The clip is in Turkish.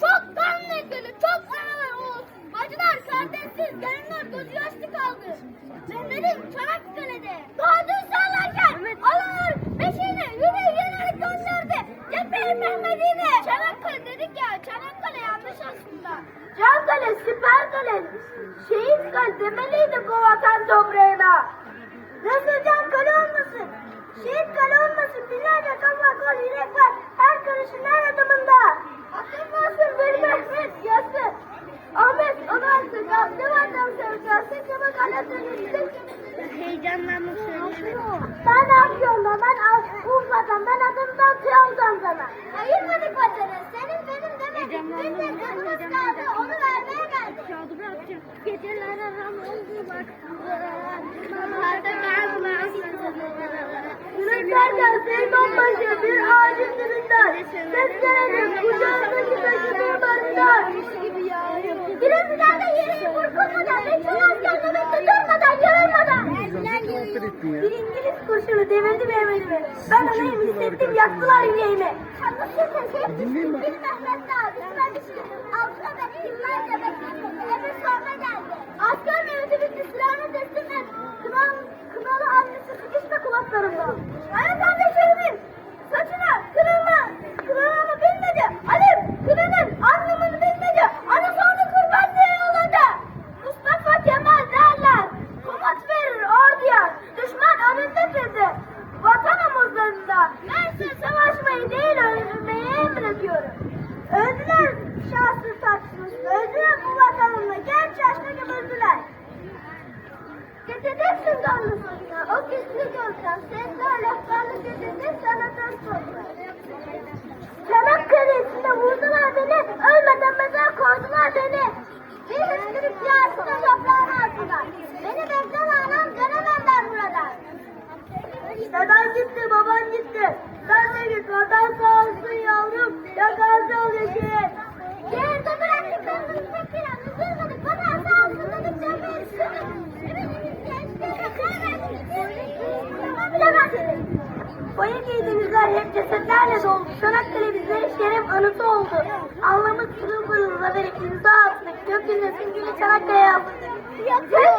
Çok kanlı gülü, çok analar oğul. Bacılar kardeşsiz, gelinler gözü yaşlı kaldı. Mehmet'im Çanakkale'de. Doğdu sallarken alır beşini yürü yenerek gönderdi. Cepheyi Mehmet'ini. Çanakkale dedik ya, Çanakkale yanlış aslında. Çanakkale, Siperkale, Şehit Kale demeliydi bu vatan toprağına. Nasıl Heyecanlanmak söyleyeyim. Ben Afyon'da, ben Urfa'dan, ben adımdan Trabzon sana. Ayırmadık vatanı. Senin benim demek. Bir tek kızımız kaldı. Onu vermeye geldik. Kağıdı bırakacağım. Geceler aram oldu bak. Baharda kalmaz. Yunuslardan Seyman Paşa bir ağacın dibinden. Ses gelecek kucağındaki taşı bir yere burkulmadan, meçhul asker nöbette durmadan, yorulmadan. Bir İngiliz kurşunu devirdi Mehmet'imi. Ben anayım hissettim, yaktılar yüreğimi. Anlatırken hep düştüm, bir Mehmet daha üstüme düştü. Altına şahsı tatsız. Öldüler bu vatanını. Genç yaşta gömüldüler. Getirdim danlısına. O güçlü gözden. Sevda laflarını getirdim sana söz sözler. Çanakkale içinde vurdular beni. Ölmeden mezar koydular beni. Bir hıçkırık yağsına toprağın altına. Beni beklen anam dönemem ben buradan. Deden gitti, baban gitti. Sen de git, vatan sağ olsun yavrum. Ya gazi ol ya şehit. Şehirde bıraktık kızımız tekrar. Üzülmedik, vatan sağ olsun dedik cepheyi sürdük. Ümidimiz gençliğine kaybettik. Bilemezsiniz. Boya giydiğimizler hep cesetlerle doldu. Çanakkale bizlerin şeref anıtı oldu. Anlamı pırıl pırıl vererek imza attık. Gökyüzüne simgeli Çanakkale vatanı, Çanakkale